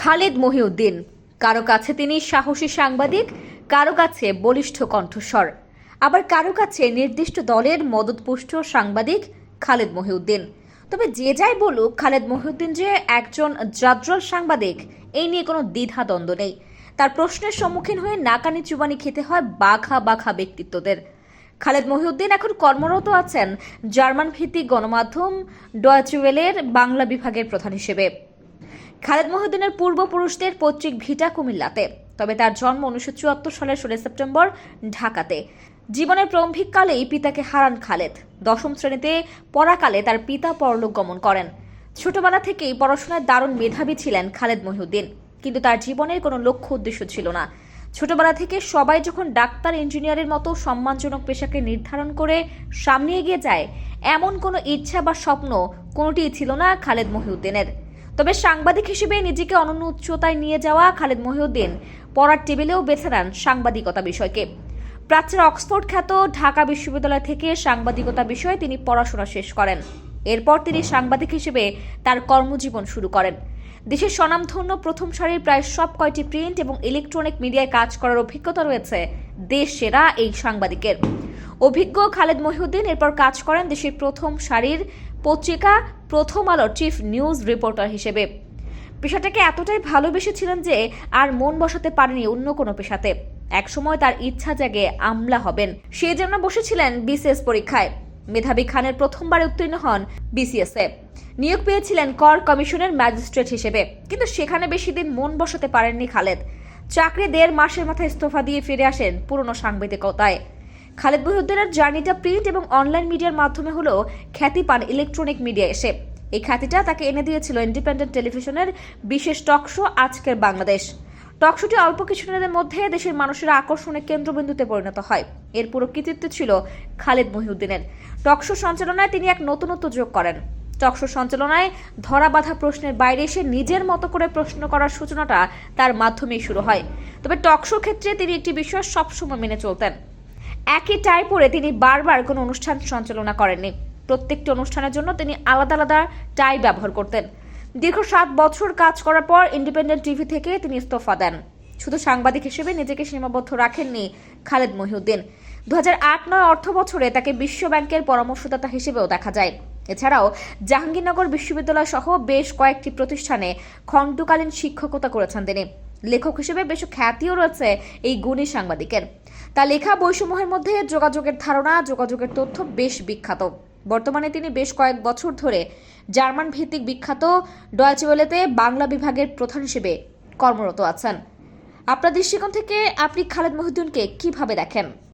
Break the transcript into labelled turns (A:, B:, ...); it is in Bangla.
A: খালেদ মহিউদ্দিন। কারও কাছে তিনি সাহসী সাংবাদিক, কারও কাছে বলিষ্ঠ কণ্ঠস্বর। আবার কারও কাছে নির্দিষ্ট দলের মদতপুষ্ট সাংবাদিক খালেদ মহিউদ্দিন। তবে যে যাই বলুক, খালেদ মহিউদ্দিন যে একজন জাদ্রল সাংবাদিক, এই নিয়ে কোনো দ্বিধা দ্বন্দ্ব নেই। তার প্রশ্নের সম্মুখীন হয়ে নাকানি চুবানি খেতে হয় বাঘা বাঘা ব্যক্তিত্বদের। খালেদ মহিউদ্দিন এখন কর্মরত আছেন জার্মান ভিত্তিক গণমাধ্যম ডয়চুয়েলের বাংলা বিভাগের প্রধান হিসেবে। খালেদ মহিউদ্দিনের পূর্বপুরুষদের পৈতৃক ভিটা কুমিল্লাতে। তবে তার জন্ম উনিশশো চুয়াত্তর সালের ষোলো সেপ্টেম্বর ঢাকাতে। জীবনের প্রারম্ভিক কালেই পিতাকে হারান খালেদ। দশম শ্রেণীতে পড়াকালে তার পিতা পরলোক গমন করেন। ছোটবেলা থেকেই পড়াশোনায় দারুণ মেধাবী ছিলেন খালেদ মহিউদ্দিন। কিন্তু তার জীবনের কোনো লক্ষ্য উদ্দেশ্য ছিল না। ছোটবেলা থেকে সবাই যখন ডাক্তার, ইঞ্জিনিয়ারের মতো সম্মানজনক পেশাকে নির্ধারণ করে সামনে এগিয়ে যায়, এমন কোনো ইচ্ছা বা স্বপ্ন কোনোটিই ছিল না খালেদ মহিউদ্দিনের। তবে সাংবাদিক হিসেবে নিজেকে অনন্য উচ্চতায় নিয়ে যাওয়া খালেদ মহিউদ্দিন পড়ার টেবিলেও বেছে নেন সাংবাদিকতা বিষয়কে। প্রাচ্যের অক্সফোর্ড খ্যাত ঢাকা বিশ্ববিদ্যালয় থেকে সাংবাদিকতা বিষয়ে তিনি পড়াশোনা শেষ করেন। এরপর তিনি সাংবাদিক হিসেবে তার কর্মজীবন শুরু করেন। দেশের স্বনামধন্য প্রথম সারির প্রায় সব কয়টি প্রিন্ট এবং ইলেকট্রনিক মিডিয়ায় কাজ করার অভিজ্ঞতা রয়েছে দেশ সেরা এই সাংবাদিকের। অভিজ্ঞ খালেদ মহিউদ্দিন এরপর কাজ করেন দেশের প্রথম সারির পত্রিকা প্রথম আলোর চিফ নিউজ রিপোর্টার হিসেবে। পেশাটাকে এতটাই ভালোবেসেছিলেন যে আর মন বসাতে পারেনি অন্য কোনো পেশাতে। একসময় তার ইচ্ছা জাগে আমলা হবেন। সে যেন বসেছিলেন বিসিএস পরীক্ষায়। মেধাবী খানের প্রথমবার উত্তীর্ণ হন বিসিএসে। নিয়োগ পেয়েছিলেন কর কমিশনের ম্যাজিস্ট্রেট হিসেবে। কিন্তু সেখানে বেশি দিন মন বসাতে পারেননি খালেদ। চাকরি দেড় মাসের মাথায় ইস্তফা দিয়ে ফিরে আসেন পুরনো সাংবাদিকতায়। খালেদ মহিউদ্দিনের জার্নিটা প্রিন্ট এবং অনলাইন মিডিয়ার মাধ্যমে হলেও খ্যাতি পান ইলেকট্রনিক মিডিয়া এসে। এই খ্যাতিটা তাকে এনে দিয়েছিল ইন্ডিপেন্ডেন্ট টেলিভিশনের বিশেষ টক শো আজকের বাংলাদেশ। টক শোটি অল্প কিছুদিনের মধ্যে দেশের মানুষের আকর্ষণের কেন্দ্রবিন্দুতে পরিণত হয়। এর পুরো কৃতিত্ব ছিল খালেদ মহিউদ্দিনের। টক শো সঞ্চালনায় তিনি এক নতুনত্ব যোগ করেন। টক শো সঞ্চালনায় ধরা বাঁধা প্রশ্নের বাইরে এসে নিজের মতো করে প্রশ্ন করার সূচনাটা তার মাধ্যমেই শুরু হয়। তবে টক শো ক্ষেত্রে তিনি একটি বিষয় সবসময় মেনে চলতেন। একই টাই পরে তিনি বারবার কোনো অনুষ্ঠান সঞ্চালনা করেননি। প্রত্যেকটি অনুষ্ঠানের জন্য তিনি আলাদা আলাদা টাই ব্যবহার করতেন। দীর্ঘ সাত বছর কাজ করার পর ইন্ডিপেন্ডেন্ট টিভি থেকে তিনি ইস্তফা দেন। শুধু সাংবাদিক হিসেবে নিজেকে সীমাবদ্ধ রাখেননি খালেদ মহিউদ্দিন। দু হাজার আট নয় অর্থ বছরে তাকে বিশ্ব ব্যাংকের পরামর্শদাতা হিসেবেও দেখা যায়। এছাড়াও জাহাঙ্গীরনগর বিশ্ববিদ্যালয় সহ বেশ কয়েকটি প্রতিষ্ঠানে খণ্ডকালীন শিক্ষকতা করেছেন তিনি। লেখক হিসেবে বেশ খ্যাতিও রয়েছে এই গুণী সাংবাদিকের। তার লেখা বইসমূহের মধ্যে যোগাযোগের ধারণা, যোগাযোগের তথ্য বেশ বিখ্যাত। বর্তমানে তিনি বেশ কয়েক বছর ধরে জার্মান ভিত্তিক বিখ্যাত ডয়েচওয়েলেতে বাংলা বিভাগের প্রধান হিসেবে কর্মরত আছেন। আপনার দৃষ্টিকোণ থেকে আপনি খালেদ মহিউদ্দিনকে কীভাবে দেখেন?